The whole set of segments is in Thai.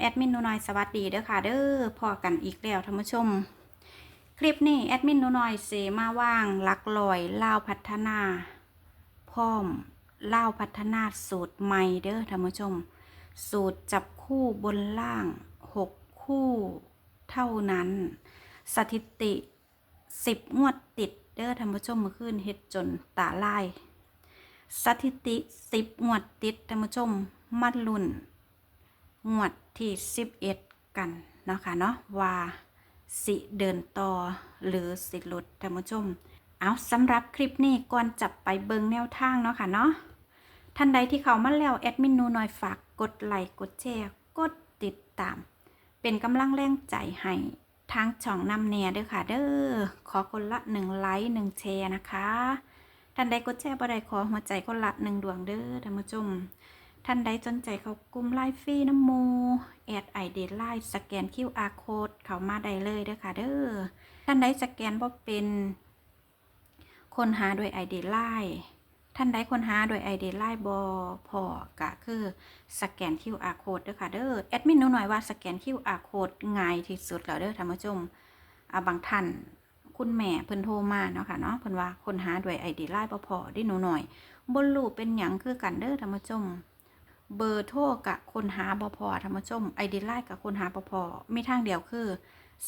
แอดมินนูน้อยสวัสดีเด้อค่ะเด้อพอกันอีกแล้วท่านผู้ชม คลิปนี้แอดมินนูน้อยเสมาว่างลักลอยเล่าพัฒนา พร้อมเล่าพัฒนาสูตรใหม่เด้อท่านผู้ชม สูตรจับคู่บนล่าง 6 คู่เท่านั้น สถิติ 10 งวดติดเด้อท่านผู้ชมเมื่อคืนเฮ็ดจนตาลาย สถิติ 10 งวดติดท่านผู้ชมมัดลุ่น งวดที่ 11 กันเนาะค่ะเนาะว่าสิเดินต่อหรือสิลดท่านผู้ชม เอาสำหรับคลิปนี้ก่อนจับไปเบิงแนวทางเนาะค่ะเนาะท่านใดที่เขามาแล้วแอดมินนูหน่อยฝากกดไลค์กดแชร์กดติดตาม เป็นกำลังแรงใจให้ทางช่องนำแนเด้อค่ะ เด้อขอคนละหนึ่งไลค์หนึ่งแชร์นะคะ ท่านใดกดแชร์บ่ได้ขอหัวใจคนละหนึ่งดวงเด้อท่านผู้ชม ท่านใดสนใจเขากลุ่มไลฟ์ฟรีน้ำมูแอดไอเดไลน์สแกน QR code เขามาได้เลยเด้อค่ะเด้อท่านใดสแกนบ่เป็นคนหาโดยไอเดไลน์ท่านใดคนหาโดยไอเดไลน์บอพอกะคือสแกน QR code เด้อค่ะเด้อแอดมินหนูหน่อยว่าสแกน QR code ง่ายที่สุดแล้วเด้อท่านผู้ชมบางท่านคุณแม่เพิ่นโทรมาเนาะค่ะเนาะเพิ่นว่าคนหาโดยไอเดไลน์บ่พอได้หนูหน่อยบ่รู้เป็นหยังคือกันเด้อท่านผู้ชม เบอร์โทรกับคนหาบพอท่านผู้ชมไอดีไลน์กับคนหาบพอมีทางเดียวคือ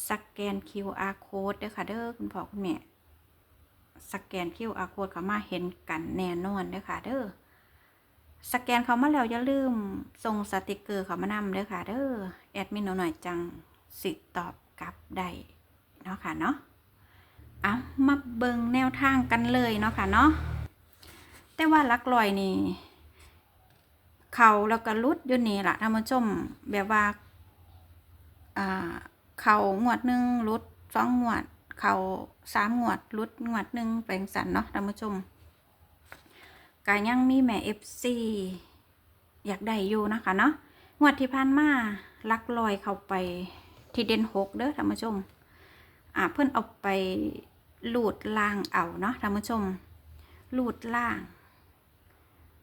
สแกน QR code เด้อค่ะเด้อคุณพ่อคุณแม่สแกน QR code เขามาเห็นกันแน่นอนเด้อค่ะเด้อสแกนเขามาแล้วอย่าลืมส่งสติกเกอร์เขามานำเด้อค่ะเด้อแอดมินหน่อยจังสิตอบกลับได้เนาะค่ะเนาะเอามาเบิงแนวทางกันเลยเนาะค่ะเนาะแต่ว่าลักลอยนี่ เขาแล้วก็รุดอยู่นี่ล่ะท่านผู้ชมแบบว่าอ่าเขางวดหนึ่งรุดสองงวด เขาสามงวดรุดงวดหนึ่งแปลงสันเนาะท่านผู้ชมกายังมีแม่เอฟซีอยากได้อยู่นะคะเนาะงวดที่ผ่านมาลักลอยเข้าไปที่เด่นหกเด้อท่านผู้ชมอ่าเพื่อนเอาไปลูดล่างเอาเนาะท่านผู้ชมลูดล่าง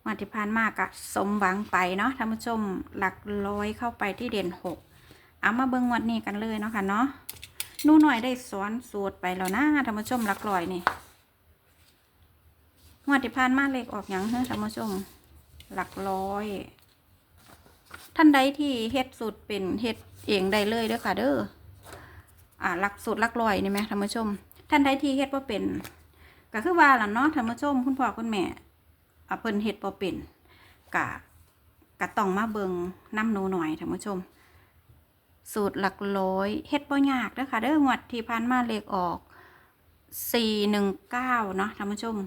มาที่ผ่านมากะสมหวังไปเนาะท่านผู้ชมหลักร้อยเข้าไปที่เด่นหกเอามาเบิ่งงวันนี้กันเลยเนาะค่ะเนาะนู่นหน่อยได้สอนสูตรไปแล้วนะท่านผู้ชมหลักร้อยนี่งวดที่ผ่านมาเลขออกหยังเฮ้ท่านผู้ชมหลักร้อย ท่านใดที่เฮ็ดสูตรเป็นเฮ็ดเองได้เลยเด้อค่ะเด้ออ่าหลักสูตรหลักร้อยนี่ไหมท่านผู้ชม ท่านใดที่เฮ็ดว่าเป็น ก็คือว่าล่ะเนาะท่านผู้ชมคุณพ่อคุณแม่ เพิ่นเฮ็ดบ่เป็นกะกะต้องมาเบิงน้ำหนูหน่อยท่านผู้ชม สูตรหลักร้อยเฮ็ดบ่ยากเด้อค่ะเด้องวดที่ผ่านมาเลขออก 419เนาะท่านผู้ชม 419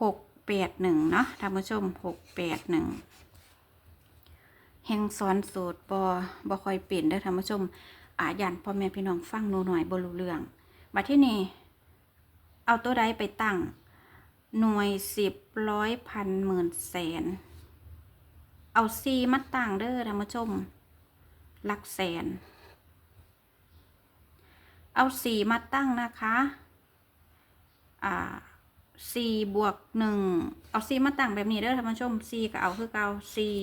681เนาะท่านผู้ชม 681แห่งสอนสูตรบ่บ่ค่อยเป็นเด้อท่านผู้ชมอายันพ่อแม่พี่น้องฟังหนูหน่อยบ่รู้เรื่อง บัดที่นี่ เอาตัวใดไปตั้ง หน่วยสิบร้อยพันหมื่นแสน เอาซีมาตั้งเด้อท่านผู้ชม หลักแสน เอาสี่มาตั้งนะคะ อ่าสี่บวกหนึ่งเอาสี่มาตั้งแบบนี้เด้อท่านผู้ชมสี่ก็เอาคือเก่าสี่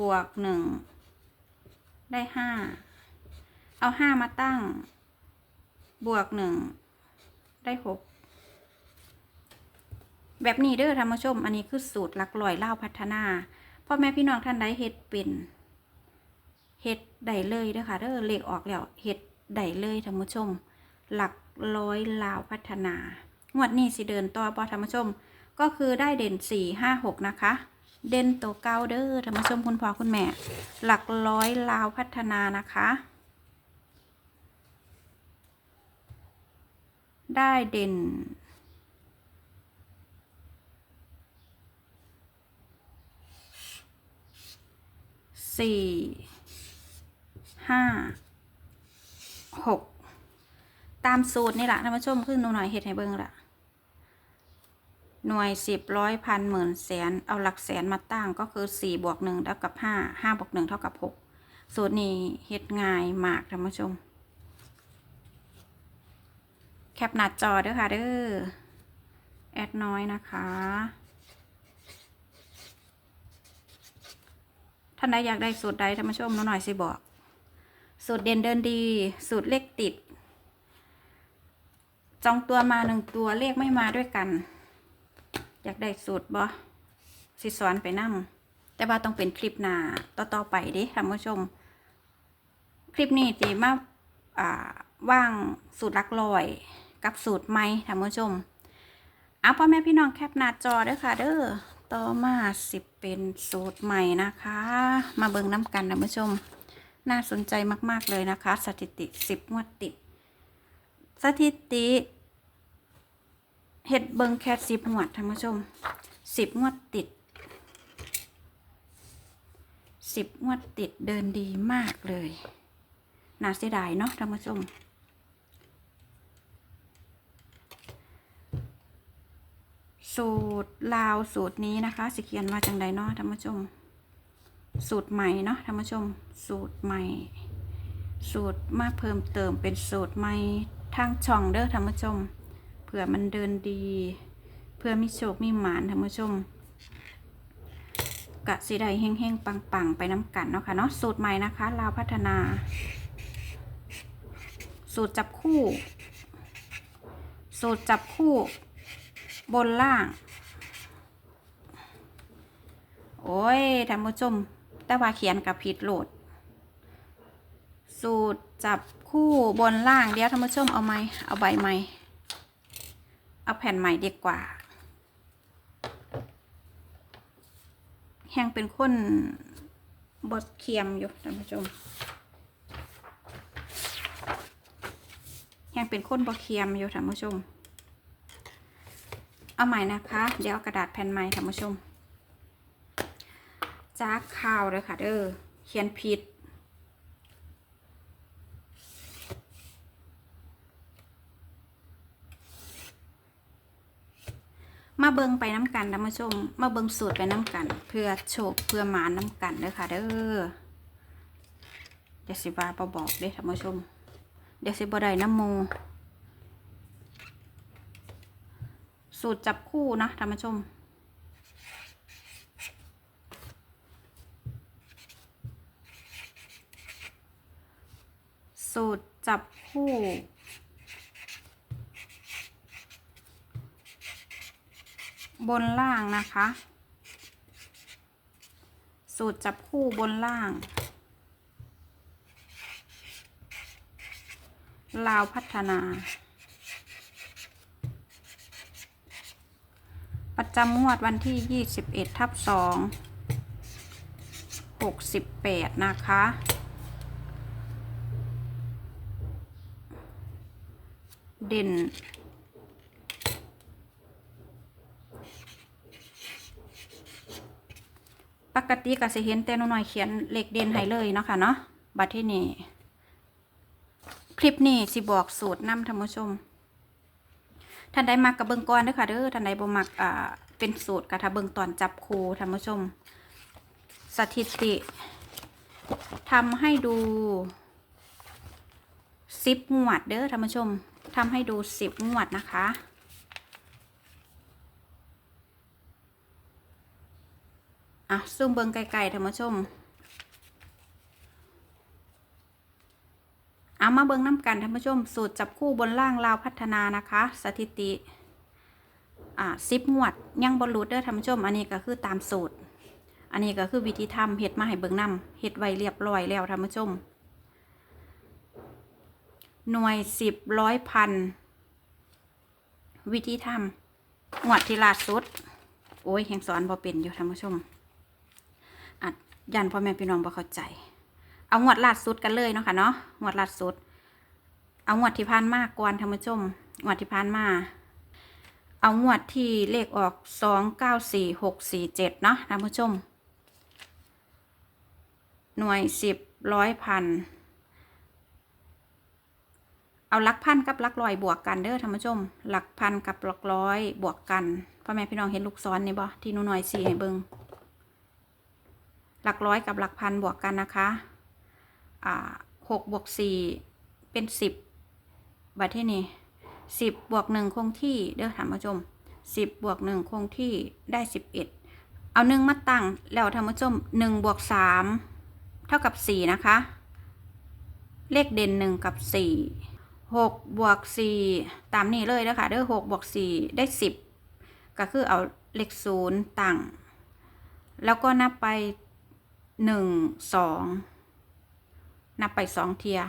บวกหนึ่งได้ห้าเอาห้ามาตั้ง บวกหนึ่งได้หกแบบนี้เด้อท่านผู้ชม อันนี้คือสูตรหลักลอยเล่าพัฒนาพ่อแม่พี่น้องท่านใดเฮ็ดเป็นเฮ็ดได้เลยเด้อค่ะเด้อเลขออกแล้วเฮ็ดได้เลยท่านผู้ชม หลักร้อยลาวพัฒนา งวดนี้สิเดินต่อบ่ท่านผู้ชม ก็คือได้เด่นสี่ห้าหกนะคะ เด่นตัวเก้าเด้อท่านผู้ชมคุณพ่อคุณแม่ หลักร้อยลาวพัฒนานะคะ ได้เด่น สี่ ห้า หก ตามสูตรนี่แหละท่านผู้ชมขึ้นหนูหน่อยเห็ดให้เบิ่งละหน่วยสิบร้อยพันหมื่นแสน เอาหลักแสนมาตั้งก็คือสี่บวกหนึ่งเท่ากับห้า ห้าบวกหนึ่งเท่ากับหกสูตรนี้เฮ็ดง่ายมากท่านผู้ชม แคปหน้าจอเด้อค่ะเด้อแอดน้อยนะคะท่านใดอยากได้สูตรใดท่านผู้ชมหนูหน่อยสิบอก สูตรเด่นเดินดี สูตรเลขติด จองตัวมาหนึ่งตัวเลขไม่มาด้วยกัน อยากได้สูตรบ่สิสอนไปนั่งแต่ว่าต้องเป็นคลิปหน้าต่อๆไปดิท่านผู้ชม คลิปนี้จีมาอ่าว่างสูตรหลักลอย กับสูตรใหม่ท่านผู้ชมเอาพ่อแม่พี่น้องแคปหน้าจอเด้อค่ะ เด้อต่อมาสิบเป็นสูตรใหม่นะคะ มาเบิ่งน้ำกันท่านผู้ชม น่าสนใจมากๆเลยนะคะ สถิติสิบงวดติด สถิติเห็ดเบิงแค่สิบงวดท่านผู้ชมสิบงวดติดสิบงวดติดเดินดีมากเลย น่าเสียดายเนาะท่านผู้ชม สูตรลาวสูตรนี้นะคะสิเขียนว่าจังใดเนาะท่านผู้ชม สูตรใหม่เนาะท่านผู้ชม สูตรใหม่ สูตรมาเพิ่มเติมเป็นสูตรใหม่ทางช่องเด้อท่านผู้ชมเผื่อมันเดินดี เพื่อมีโชคมีหมานท่านผู้ชมกะสิได้เฮงๆปังๆ ไปน้ำกันเนาะค่ะเนาะสูตรใหม่นะคะลาวพัฒนา สูตรจับคู่ สูตรจับคู่ บนล่าง โอ้ยท่านผู้ชม แต่ว่าเขียนกับผิดโหลด สูตรจับคู่บนล่างเดี๋ยวท่านผู้ชมเอาไหมเอาใบไหมเอาแผ่นใหม่ดีกว่า แห้งเป็นคนบดเคียมอยู่ท่านผู้ชม แห้งเป็นคนบดเคียมอยู่ท่านผู้ชม เอาใหม่นะคะ เดี๋ยวเอากระดาษแผ่นใหม่ท่านผู้ชม จากข่าวเลยค่ะเด้อเขียนผิด มาเบิงไปน้ำกันท่านผู้ชม มาเบิงสูตรไปน้ำกัน เพื่อโชคเพื่อหมานน้ำกันเด้อค่ะเด้อเดี๋ยวสิบาบบอกเด้อท่านผู้ชม เดี๋ยวสิบได้น้ำโม สูตรจับคู่นะท่านผู้ชม สูตรจับคู่บนล่างนะคะ สูตรจับคู่บนล่าง ลาวพัฒนา ประ จำงวดวันที่ 21 ทับ 2 68 นะคะ เด่น ปกติก็สิเห็นแต่หน้อยเขียนเลขเด่นให้เลยเนาะค่ะเนาะ บัดที่นี่ คลิปนี้สิบอกสูตรนำท่านผู้ชมท่านใดมักกับเบิงก่อนด้อค่ะเด้อท่านใดบ่มักอ่า เป็นสูตรกระถ้าเบิงตอนจับคูท่านผู้ชม สถิติทำให้ดูสิบงวดเด้อท่านผู้ชมทำให้ดูสิบงวดนะคะอะซูมเบิงไกลๆท่านผู้ชมเอามาเบิงน้ำกันท่านผู้ชม สูตรจับคู่บนล่างลาวพัฒนานะคะ สถิติ อ่าสิบงวด ยังบอลลูดเด้อท่านผู้ชม อันนี้ก็คือตามสูตร อันนี้ก็คือวิธีทำเห็ดมาให้เบิงนำเห็ดไว้เรียบร้อยแล้วท่านผู้ชม หน่วยสิบร้อยพันวิธีทำงวดที่ลาสุด โอ้ยแห่งสอนพอเป็นอยู่ท่านผู้ชมอัดยันพ่อแม่พี่น้องบ่เข้าใจ เอางวดลาสุดกันเลยเนาะค่ะเนาะงวดลาสุด เอางวดที่ผ่านมาก่อนท่านผู้ชมงวดที่ผ่านมา เอางวดที่เลขออกสองเก้าสี่หกสี่เจ็ดเนาะท่านผู้ชม หน่วยสิบร้อยพัน เอาหลักพันกับหลักร้อยบวกกันเด้อท่านผู้ชม หลักพันกับหลักร้อยบวกกันพ่อแม่พี่น้องเห็นลูกศรนี่บ่ที่หนูหน่อยสี่ให้เบิงหลักร้อยกับหลักพันบวกกันนะคะอ่าหกบวกสี่เป็นสิบบัดที่นี่ สิบบวกหนึ่งคงที่ เด้อท่านผู้ชมสิบบวกหนึ่งคงที่ได้สิบเอ็ดเอาหนึ่งมาตั้งแล้วท่านผู้ชมหนึ่งบวกสามเท่ากับสี่นะคะ เลขเด่นหนึ่งกับสี่หกบวกสี่ตามนี้เลยนะคะเด้อหกบวกสี่ได้สิบก็คือเอาเลขศูนย์ตั้ง แล้วก็นับไปหนึ่งสองนับไปสองเทีย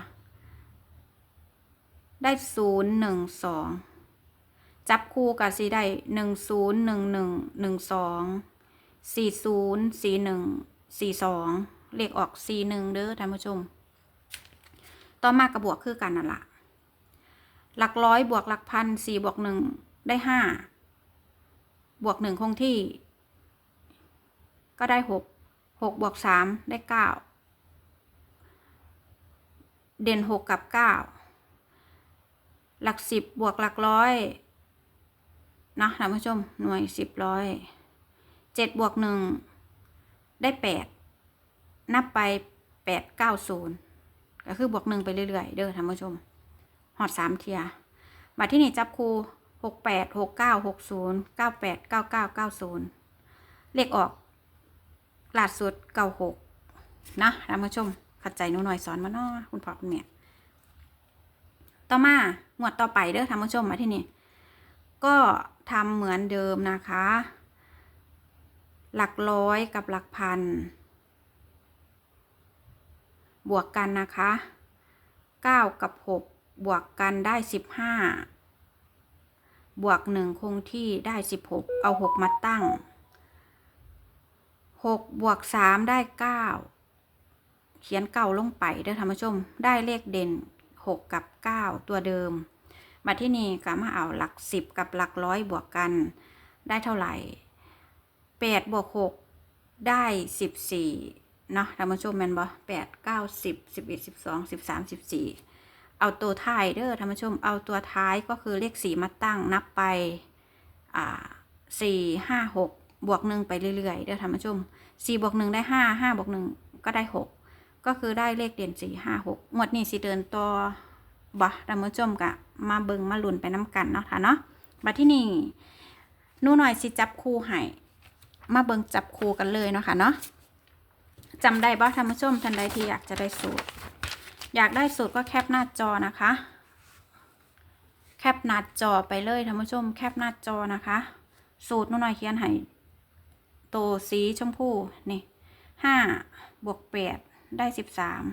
ได้ศูนย์หนึ่งสองจับคู่กับสีได้หนึ่งศูนย์หนึ่งหนึ่งหนึ่งสองสี่ศูนย์สี่หนึ่งสี่สองเลขออกสี่หนึ่งเด้อท่านผู้ชม ต่อมากระบวกคือกันนั่นละหลักร้อยบวกหลักพันสี่บวกหนึ่งได้ห้าบวกหนึ่งคงที่ ก็ได้หกหกบวกสามได้เก้าเด่นหกกับเก้า หลักสิบบวกหลักร้อยนะท่านผู้ชมหน่วยสิบร้อยเจ็ดบวกหนึ่งได้แปดนับไปแปดเก้าศูนย์ก็คือบวกหนึ่งไปเรื่อยๆ เด้อท่านผู้ชมหอดสามเทียบัดที่นี่จับคูหกแปดหกเก้าหกศูนย์เก้าแปดเก้าเก้าเก้าศูนย์เลขออกหล่าสุดเก้าหกนะท่านผู้ชมข้าใจหนูหน่อยสอนมาเนาะคุณพ่อคุณแม่ ต่อมางวดต่อไปเด้อท่านผู้ชมมาที่นี่ก็ทำเหมือนเดิมนะคะ หลักร้อยกับหลักพัน บวกกันนะคะ 9 กับ 6 บวกกันได้ 15 บวก 1 คงที่ได้ 16 เอา 6 มาตั้ง 6 บวก 3 ได้ 9 เขียนเก่าลงไปเด้อท่านผู้ชม ได้เลขเด่น 6 กับ 9 ตัวเดิม มาที่นี่ก็มาเอาหลัก 10 กับหลักร้อยบวกกัน ได้เท่าไหร่ 8 บวก 6 ได้ 14 เนาะท่านผู้ชมแมนบอแปดเก้าสิบสิบเอ็ดสิบสองสิบสามสิบสี่เอาตัวท้ายเด้อท่านผู้ชม เอาตัวท้ายก็คือเลขสี่มาตั้งนับไป อ่าสี่ห้าหกบวกหนึ่งไปเรื่อยๆ เด้อท่านผู้ชมสี่บวกหนึ่งได้ห้าห้าบวกหนึ่งก็ได้ห ก็คือได้เลขเด่นสี่ห้าหกหมวดนี้สิเดินต่อบ่ท่านผู้ชมกะมาเบิงมาลุนไปน้ำกันเนาะค่ะเนาะบัดที่นี่นู่นหน่อยสิจับคู่ให้มาเบิงจับคู่กันเลยเนาะค่ะเนาะจำได้บ่ท่านผู้ชมท่านใดที่อยากจะได้สูตร อยากได้สูตรก็แคปหน้าจอนะคะ แคปหน้าจอไปเลยท่านผู้ชม แคปหน้าจอนะคะ สูตรนู่นหน่อยเขียนให้โตสีชมพูนี่ห้าบวกแปด ได้สิบสาม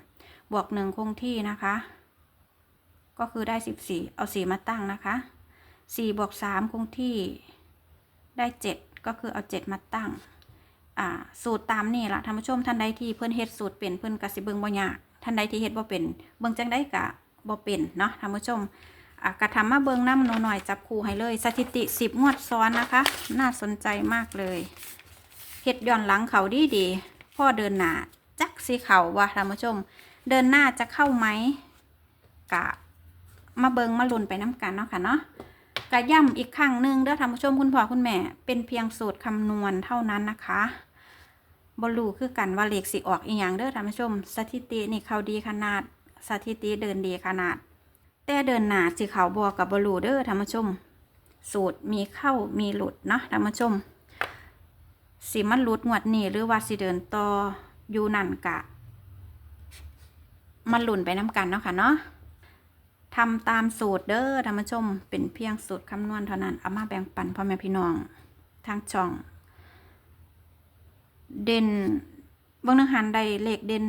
บวกหนึ่งคงที่นะคะ ก็คือได้สิบสี่เอาสี่มาตั้งนะคะสี่บวกสามคงที่ได้เจ็ดก็คือเอาเจ็ดมาตั้งสูตรตามนี่ละท่านผู้ชมท่านใดที่เพิ่อนเฮ็ดสูตรเป็นเพิ่อนก็สิเบิงบ่ยากท่านใดที่เฮ็ดบ่เป็น เบิงจังได้ก็บ่เป็นเนาะท่านผู้ชมอะกระทำมาเบิงน้ำหนูหน่อยจับคู่ให้เลย สถิติ10งวดซ้อนนะคะ น่าสนใจมากเลยเฮ็ดย้อนหลังเขาดีดีพ่อเดินหนา จักสิเขาว่ะท่านผู้ชม เดินหน้าจะเข้าไหมกะมาเบิงมาลุนไปน้ำกันเนาะค่ะเนาะกระย่ำอีกครั้งหนึ่งเด้อท่านผู้ชมคุณพ่อคุณแม่ เป็นเพียงสูตรคำนวณเท่านั้นนะคะบรูคือกันว่าเลขสิออกอีกอย่างเด้อท่านผู้ชม สถิตินี่เขาดีขนาด สถิติเดินดีขนาด แต่เดินหนาสิเขาบอกับบรูเด้อท่านผู้ชม สูตรมีเข้ามีหลุดเนาะท่านผู้ชมสิมันหลุดงวดนี้หรือว่าสิเดินต่อ อยู่นั่นกะ มันหลุนไปน้ำกันเนาะค่ะเนาะทำตามสูตรเด้อท่านผู้ชม เป็นเพียงสูตรคำนวณเท่านั้นเอามาแบ่งปันพ่อแม่พี่น้องทางช่อง เด่นเบื้องหนึงหันได้เลขเด่น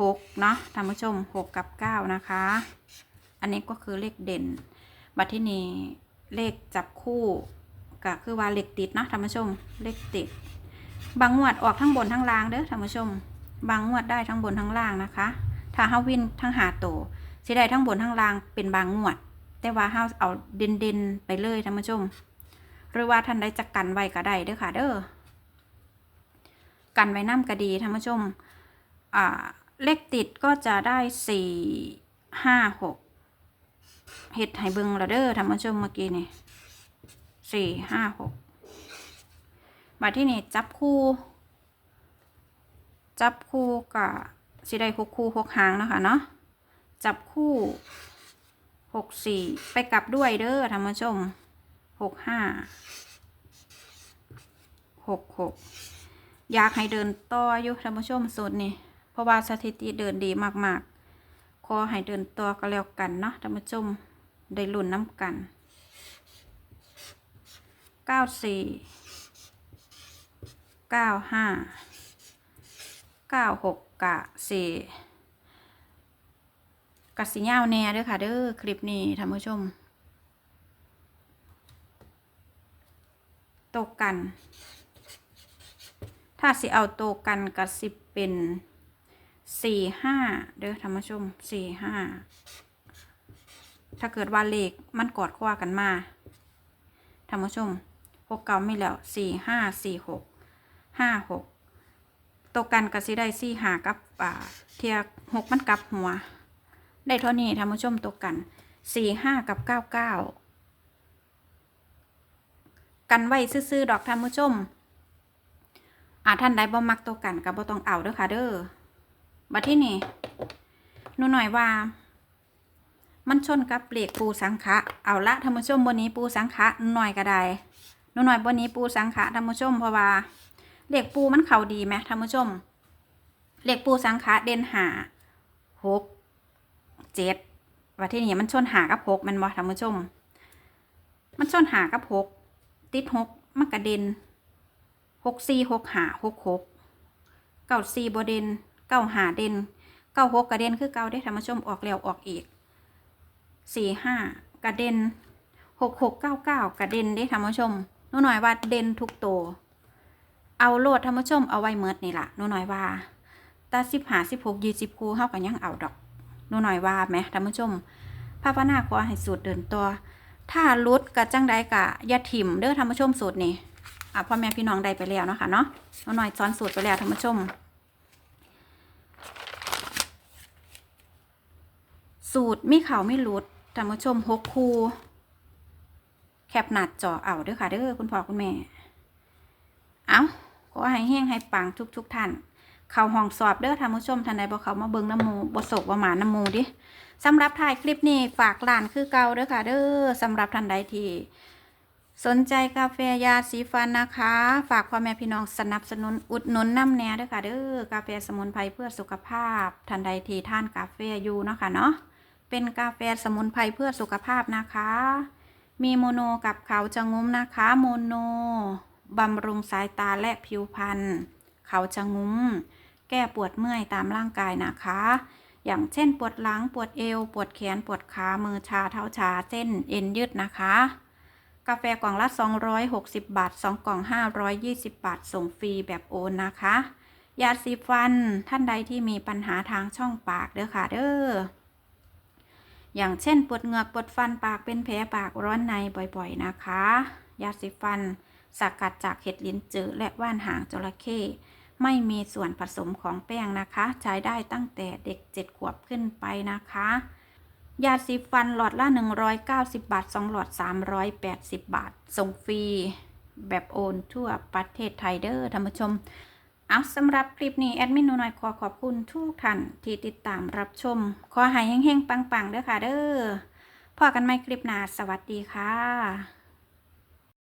หกเนาะท่านผู้ชมหกกับเก้านะคะ อันนี้ก็คือเลขเด่น บัดที่นี้เลขจับคู่ก็คือว่าเลขติดเนาะท่านผู้ชมเลขติด บางงวดออกทั้งบนทั้งล่างเด้อท่านผู้ชม บางงวดได้ทั้งบนทั้งล่างนะคะ ถ้าเฮาวินทั้งหาโตสิได้ทั้งบนทั้งล่างเป็นบางงวด แต่ว่าเฮาเอาเด่นเด่นไปเลยท่านผู้ชม หรือว่าท่านได้จักกันไว้ก็ได้เด้อค่ะ เด้อ กันไว้น้ำก็ดีท่านผู้ชม อ่า เลขติดก็จะได้สี่ห้าหกเฮ็ดให้เบิงละเด้อท่านผู้ชมเมื่อกี้นี่สี่ห้าหก มาที่นี่จับคู่ จับคู่กับสิได้หกคู่หกหางนะคะเนาะจับคู่หกสี่ไปกลับด้วยเด้อท่านผู้ชมหกห้าหกหกอยากให้เดินต่ออยู่ท่านผู้ชมสูตรนี้เพราะว่าสถิติเดินดีมากๆขอให้เดินต่อก็แล้วกันเนาะท่านผู้ชมได้ลุ้นน้ำกันเก้าสี่ เก้าห้าเก้าหกกะสี่กะสิยาแน่เด้อค่ะเด้อคลิปนี้ท่านผู้ชม ตกกัน ถ้าสิเอาโตกันก็สิเป็นสี่ห้าเด้อท่านผู้ชมสี่ห้าถ้าเกิดว่าเลขมันกอดคว้ากันมาท่านผู้ชมหกเก้าไม่แล้วสี่ห้าสี่หก ห้าหกตกกันก็สิได้สี่หากับอ่าเทียหกมันกลับหัว ได้เท่านี้ท่านผู้ชมตกกันสี่ห้ากับเก้าเก้ากันไว้ซื่อๆดอกท่านผู้ชมอาท่านใดบ่มักตัวกันก็บ่ต้องเอาเด้อค่ะเด้อบัดที่นี่หนูหน่อยว่า มันชนกับเหล็กปูสังขะเอาละท่านผู้ชมบนนี้ปูสังขะหน่อยก็ได้หนูหน่อยบนนี้ปูสังขะท่านผู้ชมเพราะว่า เหล็กปูมันเข่าดีไหมท่านผู้ชมเหล็กปูสังขะเด่นหาหกเจ็ดว่าที่นี่มันชนหากับหกมันบ่ท่านผู้ชม มันชนหากับหกติดหกมันกระเด็นหกสี่หกหาหกหกเก้าสี่บเดนเก้าหาเดนเก้าหกกระเด็นคือเก้าได้ธรรมชมออกแล้วออกอีกสี่ห้ากระเด็นหกหกเก้าเก้ากระเด็นได้ธรรมชมหนูหน่อยว่าเด่นทุกตัว เอาโลดธรรมชมเอาไว้เมิดนี่ล่ะนูหน่อยว่าตาสิบหาสิบหกยี่สิบคูเท่ากันยังเอาดอกนูหน่อยว่าไหมธรรมชมภาพนาขอให้สูตรเดินตัว ถ้าลุดกะจังใดกะยาถิ่มเด้อธรรมชมสูตรนี่อะพ่อแม่พี่น้องได้ไปแล้วเนาะค่ะเนาะน้องหน่อยซ้อนสูตรไปแล้วท่านผู้ชม สูตรไมีเข่าไม่ลุดท่านผู้ชมหกคูแคปหนาจอเอาเด้อค่ะเด้อคุณพ่อคุณแม่ เอา ขอให้แห้งให้ปังทุกทุกๆท่าน เข้าห้องสอบเด้อท่านผู้ชมท่านใดบ่เขามาเบิ่งน้ำมูบ่สกบ่หมาน้ำมูดิสำหรับถ่ายคลิปนี้ฝากร้านคือเก่าเด้อค่ะ เด้อสำหรับท่านใดที่สนใจกาแฟยาสีฟันนะคะ ฝากพ่อแม่พี่น้องสนับสนุนอุดหนุนน้ำแน่ด้วยค่ะเด้อกาแฟสมุนไพรเพื่อสุขภาพทันใดที่ท่านกาแฟอยู่เนาะค่ะเนาะเป็นกาแฟสมุนไพรเพื่อสุขภาพนะคะ มีโมโนกับเขาจะงุ้มนะคะ โมโน บำรุงสายตาและผิวพรรณเขาจะงุ้ม แก้ปวดเมื่อยตามร่างกายนะคะ อย่างเช่นปวดหลังปวดเอว ปวดแขนปวดขามือชาเท้าชาเส้นเอ็นยืดนะคะ กาแฟกล่องละ 260 บาท 2 กล่อง 520 บาท ส่งฟรีแบบโอนนะคะ ยาสีฟันท่านใดที่มีปัญหาทางช่องปากเด้อค่ะเด้ออย่างเช่นปวดเหงือกปวดฟันปากเป็นแผลปากร้อนในบ่อยๆนะคะ ยาสีฟัน สกัดจากเห็ดลิ้นจือและว่านหางจระเข้ไม่มีส่วนผสมของแป้งนะคะ ใช้ได้ตั้งแต่เด็ก 7 ขวบขึ้นไปนะคะ ยาสีฟันหลอดละ 190 บาท 2 หลอด 380 บาท ส่งฟรี แบบโอนทั่วประเทศไทยเด้อท่านผู้ชม เอาสำหรับคลิปนี้ แอดมินหนูน้อยขอขอบคุณทุกท่านที่ติดตามรับชม ขอให้งๆ ปังๆเด้อค่ะเด้อพอกันใหม่คลิปหน้าสวัสดีค่ะ